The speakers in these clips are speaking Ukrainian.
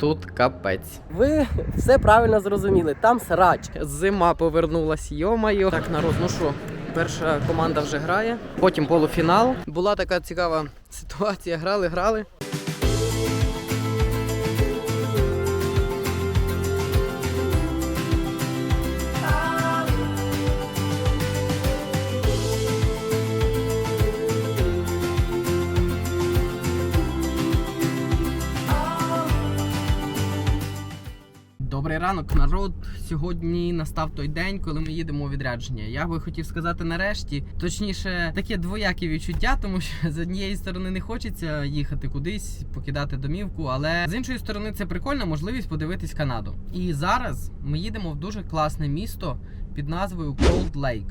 Тут капець. Ви все правильно зрозуміли. Там срач. Зима повернулась, йомайо. Так, народ, ну що, перша команда вже грає. Потім полуфінал. Була така цікава ситуація. Грали, грали. Ранок, народ. Сьогодні настав той день, коли ми їдемо у відрядження. Я би хотів сказати нарешті, точніше, таке двояке відчуття, тому що з однієї сторони не хочеться їхати кудись, покидати домівку, але з іншої сторони це прикольна можливість подивитись Канаду. І зараз ми їдемо в дуже класне місто під назвою Cold Lake.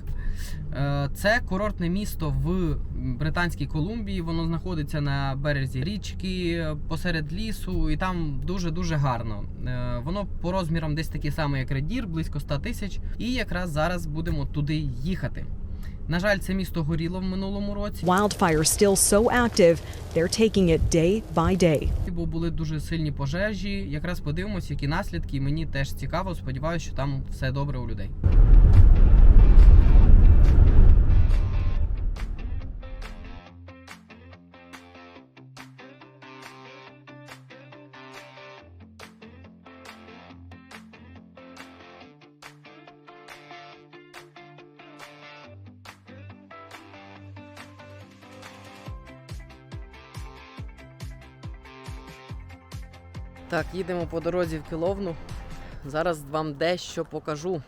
Е, Це курортне місто в Британській Колумбії. Воно знаходиться на березі річки посеред лісу, і там дуже дуже гарно. Е, Воно по розмірам десь таке саме, як Редір, близько 100 тисяч. І якраз зараз будемо туди їхати. На жаль, це місто горіло в минулому році, Wildfire still so active, they're taking it day by day. бо були дуже сильні пожежі. Якраз подивимося, які наслідки. Мені теж цікаво. Сподіваюся, що там все добре у людей. Так, їдемо по дорозі в Кіловну. Зараз вам дещо покажу.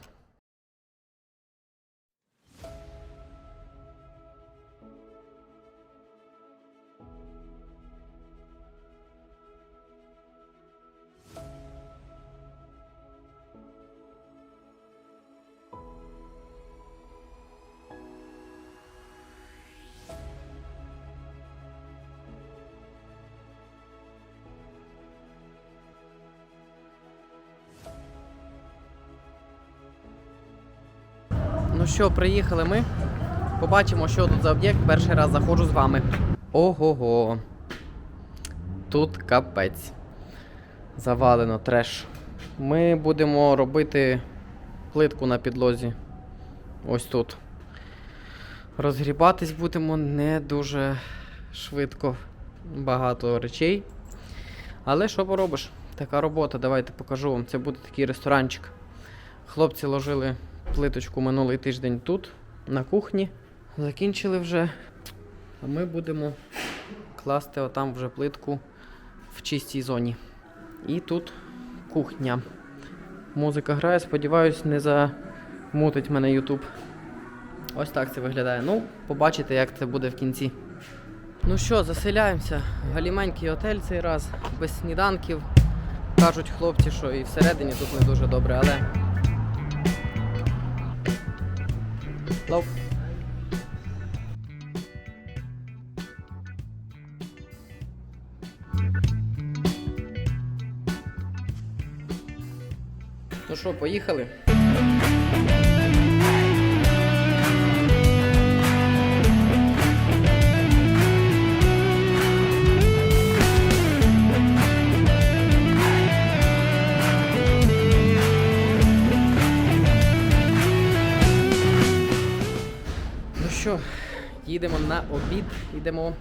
Ну що, приїхали ми. Побачимо, що тут за об'єкт. Перший раз заходжу з вами. Ого-го. Тут капець. Завалено треш. Ми будемо робити плитку на підлозі. Ось тут. Розгрібатись будемо не дуже швидко. Багато речей. Але що поробиш? Така робота, давайте покажу вам. Це буде такий ресторанчик. Хлопці ложили плиточку минулий тиждень тут, на кухні. Закінчили вже. А ми будемо класти отам вже плитку в чистій зоні. І тут кухня. Музика грає, сподіваюсь, не замутить мене YouTube. Ось так це виглядає. Ну, побачите, як це буде в кінці. Ну що, заселяємося. Галіменький отель цей раз, без сніданків. Кажуть хлопці, що і всередині тут не дуже добре, але Лов. Ну що, поїхали? Їдемо на обід, йдемо.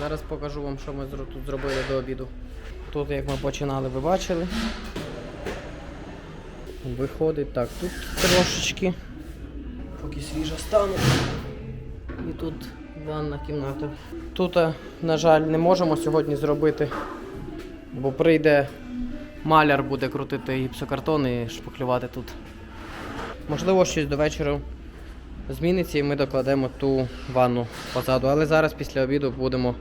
Зараз покажу вам, що ми тут зробили до обіду. Тут, як ми починали, ви бачили. Виходить так, тут трошечки. Поки свіжа стане. І тут ванна кімната. Тут, на жаль, не можемо сьогодні зробити, бо прийде маляр, буде крутити гіпсокартон і шпаклювати тут. Можливо, щось до вечора зміниться і ми докладемо ту ванну позаду. Але зараз після обіду будемо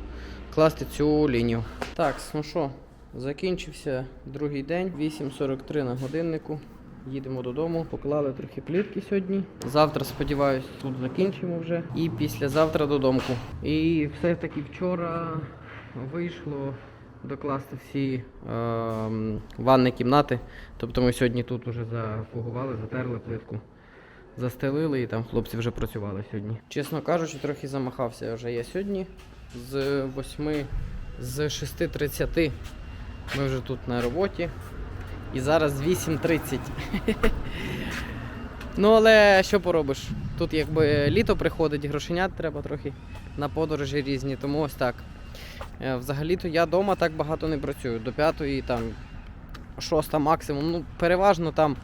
класти цю лінію. Так, ну що, закінчився другий день, 8.43 на годиннику. Їдемо додому, поклали трохи плітки сьогодні. Завтра, сподіваюсь, тут закінчимо вже. І післязавтра додому. І все-таки вчора вийшло докласти всі ем, ванні кімнати. Тобто ми сьогодні тут вже зафугували, затерли плитку застелили і там хлопці вже працювали сьогодні. Чесно кажучи, трохи замахався вже я сьогодні. З 8, з 6.30 Ми вже тут на роботі. І зараз 8.30. ну, але що поробиш? Тут якби літо приходить, грошенят треба трохи на подорожі різні, тому ось так. Е, Взагалі-то я вдома так багато не працюю. До п'ятої, там, шоста максимум. Ну, переважно там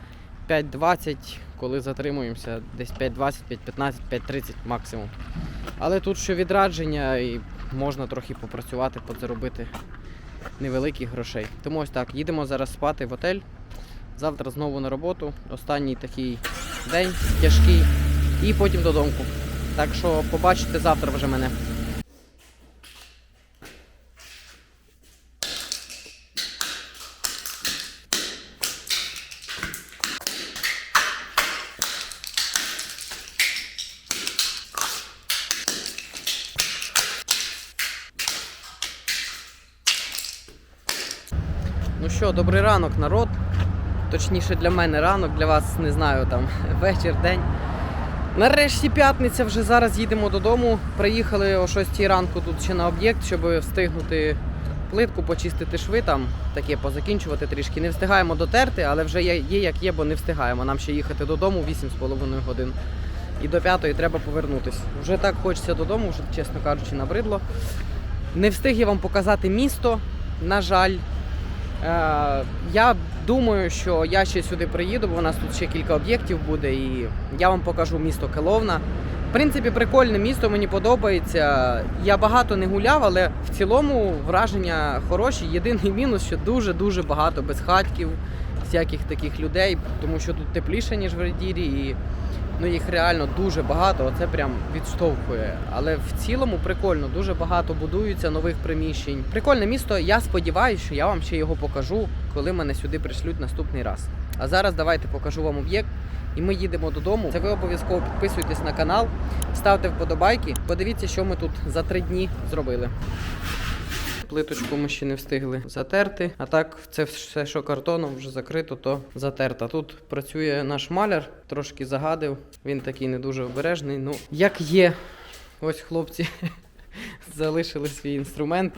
5.20, коли затримуємося, десь 5.20, 5.15, 5.30 максимум. Але тут ще відрадження і можна трохи попрацювати, подзаробити невеликих грошей. Тому ось так, їдемо зараз спати в готель. Завтра знову на роботу. Останній такий день тяжкий. І потім додому. Так що побачите завтра вже мене. Що, добрий ранок, народ. Точніше для мене ранок, для вас не знаю там вечір, день. Нарешті п'ятниця, вже зараз їдемо додому. Приїхали о 6 ранку тут ще на об'єкт, щоб встигнути плитку, почистити шви там, таке позакінчувати трішки. Не встигаємо дотерти, але вже є, як є, бо не встигаємо. Нам ще їхати додому 8,5 годин. І до п'ятої треба повернутися. Вже так хочеться додому, вже, чесно кажучи, набридло. Не встиг я вам показати місто, на жаль. Е, я думаю, що я ще сюди приїду, бо у нас тут ще кілька об'єктів буде, і я вам покажу місто Келовна. В принципі, прикольне місто, мені подобається. Я багато не гуляв, але в цілому враження хороші. Єдиний мінус, що дуже-дуже багато безхатків, всяких таких людей, тому що тут тепліше, ніж в Редірі, і ну, їх реально дуже багато. Оце прям відштовхує. Але в цілому прикольно, дуже багато будується нових приміщень. Прикольне місто. Я сподіваюся, що я вам ще його покажу, коли мене сюди пришлють наступний раз. А зараз давайте покажу вам об'єкт. І ми їдемо додому. Це ви обов'язково підписуйтесь на канал, ставте вподобайки. Подивіться, що ми тут за три дні зробили. Плиточку ми ще не встигли затерти. А так, це все, що картоном вже закрито, то затерто. Тут працює наш маляр, трошки загадив. Він такий не дуже обережний. Ну, як є, ось хлопці залишили свій інструмент.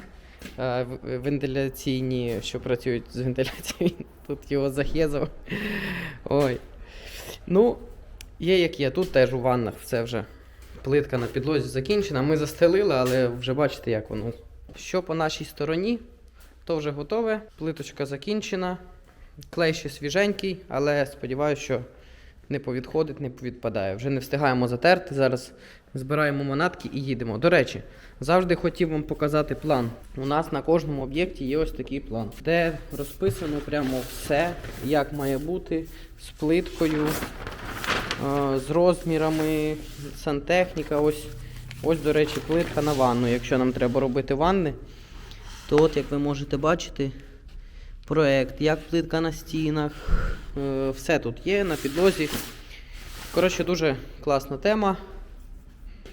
е, Вентиляційні, що працюють з вентиляцією. Тут його захезав. Ой. Ну, є як є. Тут теж у ваннах все вже. Плитка на підлозі закінчена. Ми застелили, але вже бачите, як воно. Що по нашій стороні, то вже готове. Плиточка закінчена. Клей ще свіженький, але сподіваюся, що не повідходить, не повідпадає. Вже не встигаємо затерти. Зараз збираємо манатки і їдемо. До речі, завжди хотів вам показати план. У нас на кожному об'єкті є ось такий план, де розписано прямо все, як має бути з плиткою, е, з розмірами, сантехніка. Ось, ось, до речі, плитка на ванну. Якщо нам треба робити ванни, то от, як ви можете бачити, проект, як плитка на стінах, е, все тут є на підлозі. Коротше, дуже класна тема,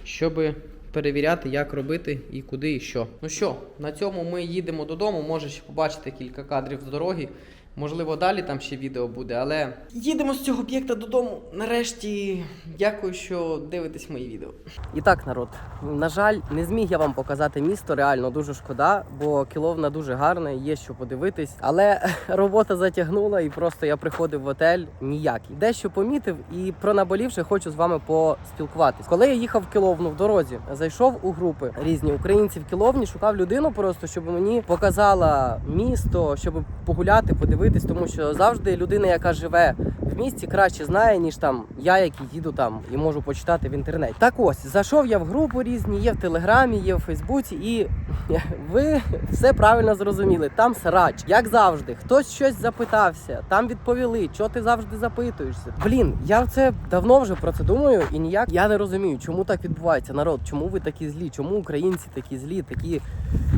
щоб перевіряти, як робити і куди і що. Ну що, на цьому ми їдемо додому. Може ще побачите кілька кадрів з дороги. Можливо, далі там ще відео буде, але їдемо з цього об'єкта додому. Нарешті дякую, що дивитесь мої відео. І так, народ, на жаль, не зміг я вам показати місто. Реально дуже шкода, бо кіловна дуже гарна, є що подивитись. Але робота затягнула, і просто я приходив в готель ніякий. Дещо помітив, і про наболівше хочу з вами поспілкуватись. Коли я їхав в Кіловну в дорозі, зайшов у групи різні українці в Кіловні, шукав людину просто, щоб мені показала місто, щоб погуляти, подивитись, тому що завжди людина, яка живе в місті, краще знає, ніж там я, який їду там і можу почитати в інтернеті. Так ось зайшов я в групу різні, є в Телеграмі, є в Фейсбуці, і ви все правильно зрозуміли. Там срач, як завжди, хтось щось запитався, там відповіли, що ти завжди запитуєшся. Блін, я в це давно вже про це думаю, і ніяк я не розумію, чому так відбувається. Народ, чому ви такі злі? Чому українці такі злі, такі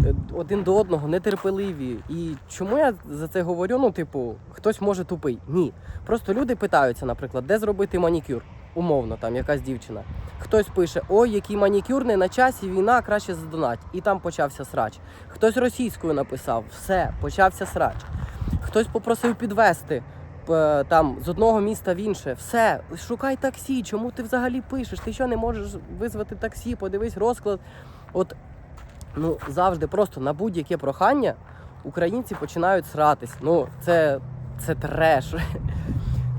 е, один до одного нетерпеливі? І чому я за це говорю? Ну, типу, хтось може тупий. Ні. Просто люди питаються, наприклад, де зробити манікюр. Умовно, там якась дівчина. Хтось пише: ой, який манікюр не на часі, війна краще задонать. І там почався срач. Хтось російською написав, все, почався срач. Хтось попросив підвести там з одного міста в інше. Все, шукай таксі. Чому ти взагалі пишеш? Ти що не можеш визвати таксі? Подивись розклад. От ну завжди просто на будь-яке прохання українці починають сратись. Ну, це, це треш.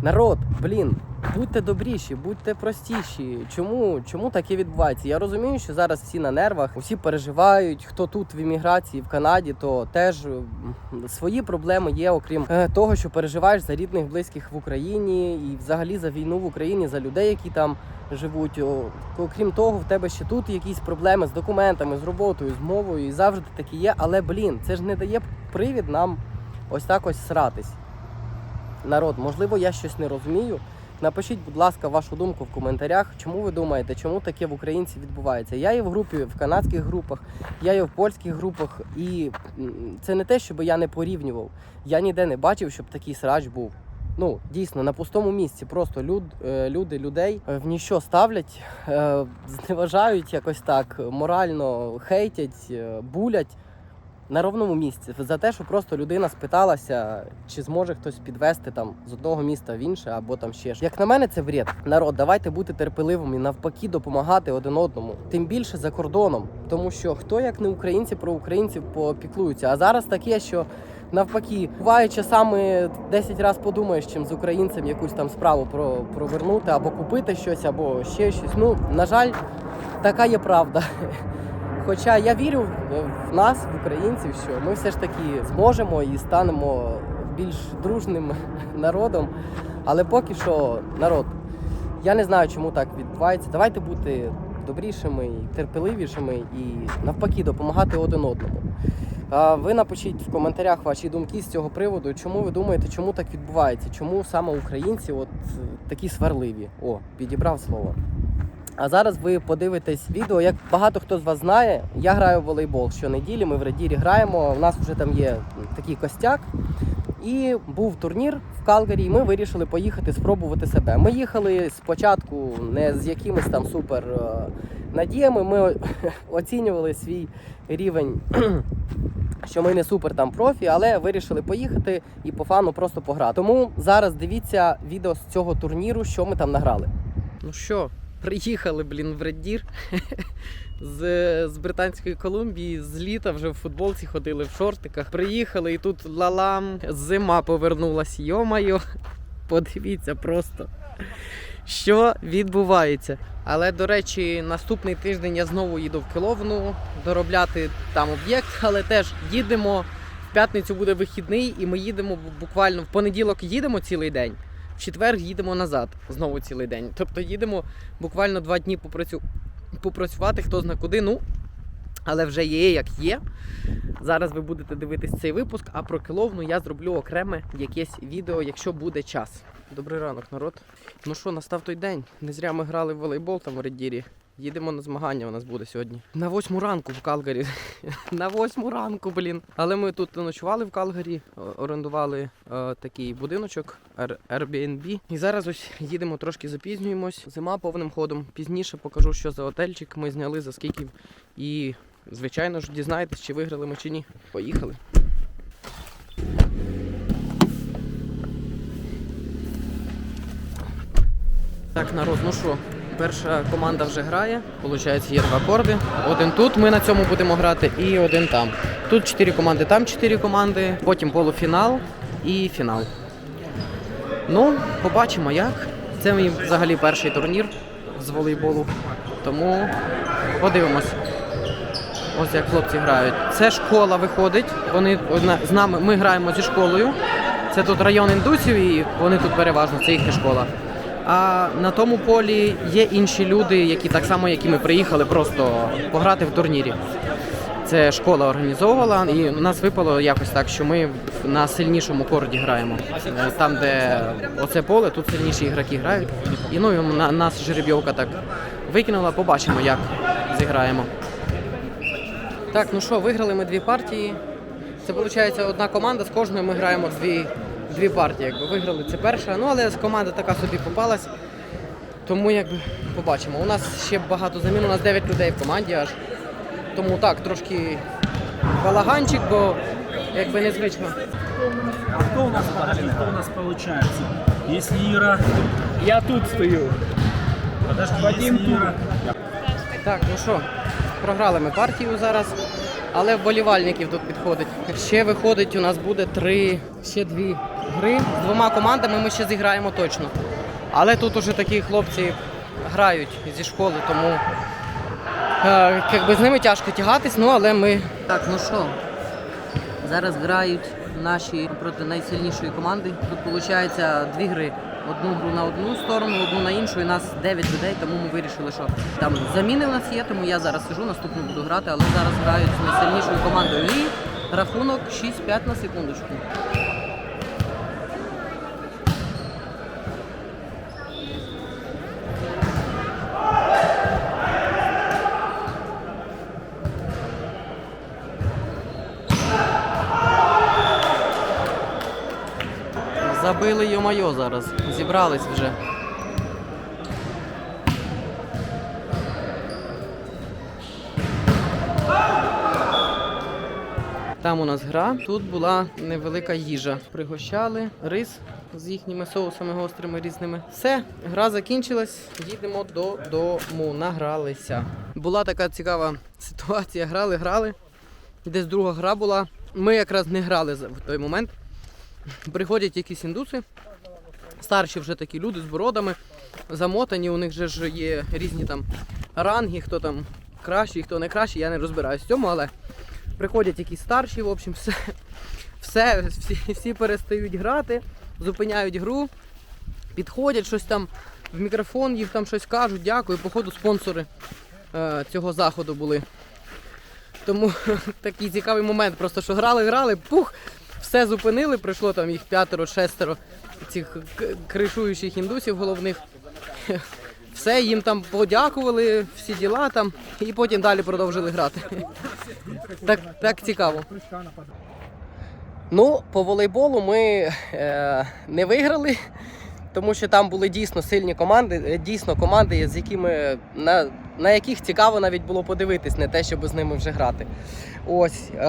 Народ, блін, будьте добріші, будьте простіші. Чому, чому таке відбувається? Я розумію, що зараз всі на нервах, усі переживають. Хто тут в імміграції в Канаді, то теж свої проблеми є, окрім е, того, що переживаєш за рідних, близьких в Україні і взагалі за війну в Україні, за людей, які там живуть. Окрім того, в тебе ще тут якісь проблеми з документами, з роботою, з мовою, і завжди такі є. Але блін, це ж не дає привід нам ось так ось сратись. Народ, можливо, я щось не розумію. Напишіть, будь ласка, вашу думку в коментарях, чому ви думаєте, чому таке в Українці відбувається. Я є в групі в канадських групах, я є в польських групах, і це не те, щоб я не порівнював. Я ніде не бачив, щоб такий срач був. Ну, дійсно, на пустому місці просто люд, е, люди людей е, в ніщо ставлять, е, зневажають якось так, морально хейтять, булять на ровному місці за те, що просто людина спиталася, чи зможе хтось підвести там з одного міста в інше, або там ще ж. Як на мене, це бред. Народ, давайте бути терпеливими, навпаки, допомагати один одному. Тим більше за кордоном, тому що хто як не українці про українців попіклуються. А зараз таке, що. Навпаки, буває часами 10 разів подумаєш, чим з українцем якусь там справу про, провернути, або купити щось, або ще щось. Ну, на жаль, така є правда. Хоча я вірю в- нас, в українців, що ми все ж таки зможемо і станемо більш дружним народом. Але поки що, народ, я не знаю, чому так відбувається. Давайте бути добрішими терпеливішими і навпаки допомагати один одному. Ви напишіть в коментарях ваші думки з цього приводу. Чому ви думаєте, чому так відбувається? Чому саме українці от такі сварливі? О, підібрав слово. А зараз ви подивитесь відео. Як багато хто з вас знає, я граю в волейбол щонеділі. Ми в Редірі граємо. У нас вже там є такий костяк. І був турнір в Калгарі, і ми вирішили поїхати спробувати себе. Ми їхали спочатку не з якимись там супер е, надіями. Ми оцінювали свій рівень, що ми не супер там профі, але вирішили поїхати і по фану просто пограти. Тому зараз дивіться відео з цього турніру, що ми там награли. Ну що, приїхали, блін, в Реддір з, з Британської Колумбії, з літа вже в футболці ходили в шортиках. Приїхали і тут лалам, зима повернулась. Йомайо, подивіться просто, що відбувається. Але, до речі, наступний тиждень я знову їду в Киловну доробляти там об'єкт, але теж їдемо. В п'ятницю буде вихідний, і ми їдемо буквально в понеділок їдемо цілий день. В четвер їдемо назад знову цілий день. Тобто їдемо буквально два дні попрацю... попрацювати, хто зна куди. Ну, але вже є як є. Зараз ви будете дивитись цей випуск, а про киловну я зроблю окреме якесь відео, якщо буде час. Добрий ранок, народ. Ну що, настав той день. Не зря ми грали в волейбол там у Реддірі. Їдемо на змагання у нас буде сьогодні. На восьму ранку в Калгарі. на восьму ранку, блін. Але ми тут ночували в Калгарі, орендували е, такий будиночок Airbnb. І зараз ось їдемо трошки запізнюємось. Зима повним ходом. Пізніше покажу, що за отельчик ми зняли, за скільки. І, звичайно ж, дізнаєтесь, чи виграли ми чи ні. Поїхали. Так, народ, ну що, перша команда вже грає. Получається, є два корди. Один тут ми на цьому будемо грати, і один там. Тут чотири команди, там чотири команди, потім полуфінал і фінал. Ну, побачимо як. Це мій взагалі перший турнір з волейболу. Тому подивимось. Ось як хлопці грають. Це школа виходить. Вони з нами ми граємо зі школою. Це тут район індусів, і вони тут переважно, це їхня школа. А на тому полі є інші люди, які так само, як і ми приїхали, просто пограти в турнірі. Це школа організовувала, і у нас випало якось так, що ми на сильнішому корді граємо. Е, Там, де оце поле, тут сильніші ігроки грають. І ну і на нас жеребйовка так викинула, побачимо, як зіграємо. Так, ну що, виграли ми дві партії. Це виходить одна команда, з кожною ми граємо дві, дві партії. Якби виграли це перша. Ну але команда така собі попалась. Тому якби побачимо. У нас ще багато замін, у нас 9 людей в команді аж. Тому так, трошки балаганчик, бо якби незвично. А кто у нас, подожди, кто у нас получается? Если Ира... Я тут стою. Подожди, Вадим если Ира... Так, ну що, програли ми партію зараз. Але вболівальників тут підходить. Ще виходить, у нас буде три, ще дві гри. З двома командами ми ще зіграємо точно. Але тут уже такі хлопці грають зі школи, тому е, якби з ними тяжко тягатись, ну але ми. Так, ну що, зараз грають наші проти найсильнішої команди. Тут виходить дві гри. Одну гру на одну сторону, одну на іншу. І нас 9 людей, тому ми вирішили, що там заміни в нас є, тому я зараз сижу, наступну буду грати, але зараз грають з найсильнішою командою. І рахунок 6-5 на секундочку. Забили йо-майо зараз. Зібрались вже. Там у нас гра. Тут була невелика їжа. Пригощали рис з їхніми соусами гострими різними. Все, гра закінчилась. Їдемо додому. Награлися. Була така цікава ситуація. Грали, грали. Десь друга гра була. Ми якраз не грали в той момент. Приходять якісь індуси, старші вже такі люди з бородами, замотані, у них же ж є різні там ранги, хто там кращий, хто не кращий, я не розбираюсь в цьому, але приходять якісь старші, в общем, все, все всі, всі перестають грати, зупиняють гру, підходять щось там в мікрофон, їх там щось кажуть, дякую. Походу спонсори е, цього заходу були. Тому такий цікавий момент, просто що грали, грали, пух, все зупинили, прийшло там їх п'ятеро, шестеро цих кришуючих індусів головних. Все, їм там подякували, всі діла там, і потім далі продовжили грати. Так, так цікаво. Ну, по волейболу ми е, не виграли, тому що там були дійсно сильні команди, е, дійсно команди, з якими на, на яких цікаво навіть було подивитись, не те, щоб з ними вже грати. Ось е,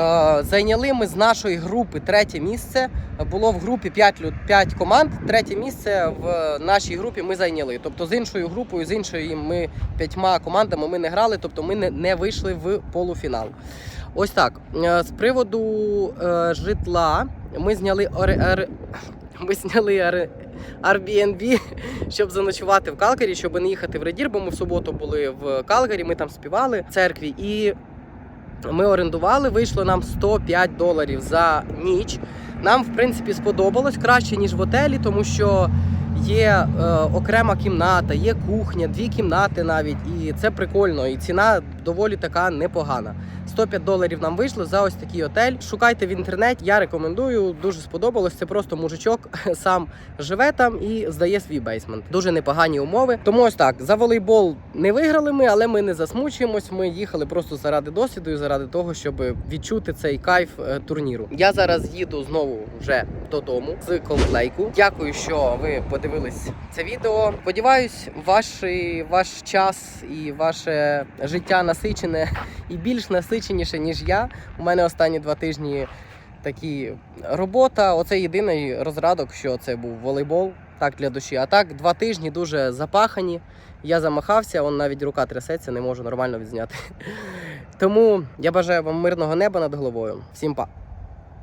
зайняли ми з нашої групи третє місце. Було в групі 5, 5 команд. Третє місце в нашій групі ми зайняли. Тобто з іншою групою, з іншою ми п'ятьма командами ми не грали, тобто ми не, не вийшли в полуфінал. Ось так. Е, З приводу е, житла ми зняли ори- ори- ми зняли Airbnb, щоб заночувати в Калгарі, щоб не їхати в Редір, бо ми в суботу були в Калгарі, ми там співали в церкві. І ми орендували, вийшло нам 105 доларів за ніч. Нам, в принципі, сподобалось краще, ніж в отелі, тому що є е, окрема кімната, є кухня, дві кімнати навіть. І це прикольно. І ціна доволі така непогана. 105 доларів нам вийшло за ось такий отель. Шукайте в інтернеті. Я рекомендую. Дуже сподобалось. Це просто мужичок сам живе там і здає свій бейсмент. Дуже непогані умови. Тому ось так за волейбол не виграли ми, але ми не засмучуємось. Ми їхали просто заради досвіду і заради того, щоб відчути цей кайф е, турніру. Я зараз їду знову вже додому з комплейку. Дякую, що ви подивились це відео. Сподіваюсь, ваш, ваш час і ваше життя насичене і більш насиченіше, ніж я. У мене останні два тижні такі робота. Оце єдиний розрадок, що це був волейбол. Так для душі. А так, два тижні дуже запахані. Я замахався, он навіть рука трясеться, не можу нормально відзняти. Тому я бажаю вам мирного неба над головою. Всім па.